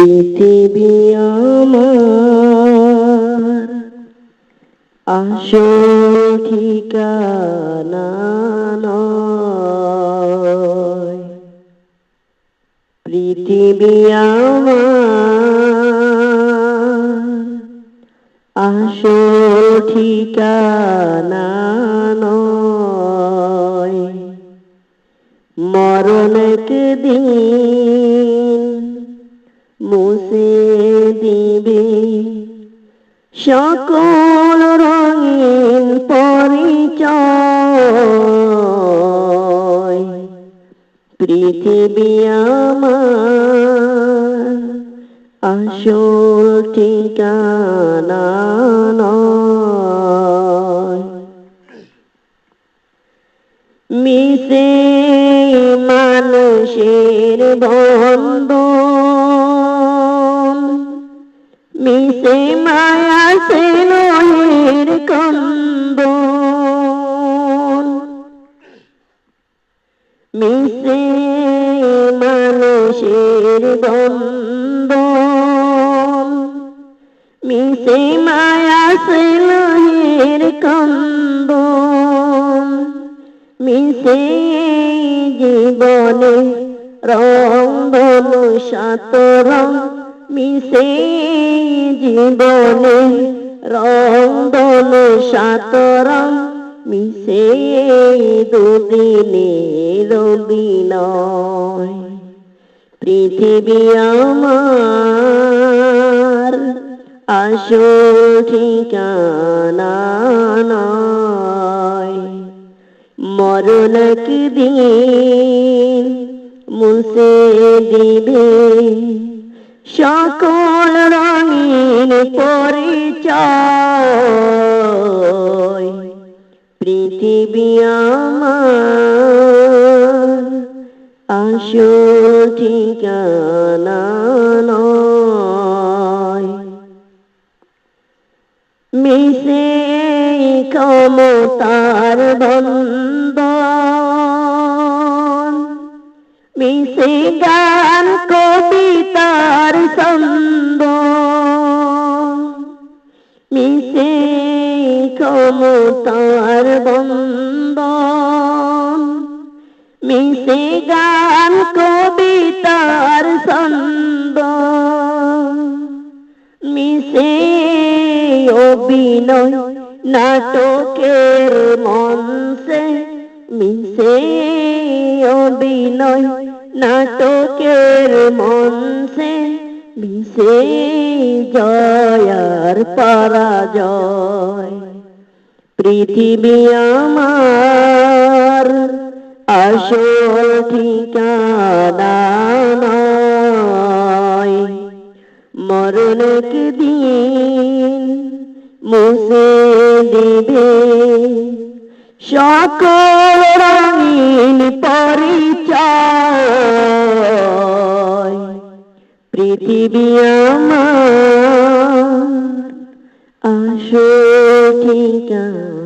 পৃথিবী আমার। আসল ঠিকানা নয়। পৃথিবী আমার। আসল ঠিকানা নয়। মরণ দিন মুছে দিবে। সকল রঙিন পরিচয় পৃথিবী আমার আসল ঠিকানা মিশে মানুষের বন্ধন মিশে মায়া সেনের কন্দন। মিশে মানুষের বন্ধন। মিশে মায়া সেনের কন্দন। মিশে জীবনে রং বনু সাত রং। মিশে জীবনে রং বনু সাত রং মিশে দুদিনে রবিনয় পৃথিবী আমার আসল ঠিকানা মরণ দিন মুছে দিবে। সকল রঙিন পরিচয়। পৃথিবী আমার আসল ঠিকানা মিশে ক্ষমতার বন্ধন। মিশে গান মিশে গান কবিতার ছন্দ। মিশে অভিনয় নাটকের মঞ্চে, মিশে অভিনয় নাটকের মঞ্চে, মিশে জয়ার পরাজয়। পৃথিবী আমার আসল ঠিকানা নয় মরণ দিন মুছে দিবে। সকল রঙিন পরিচয়। পৃথিবী আমার আসল ঠিকানা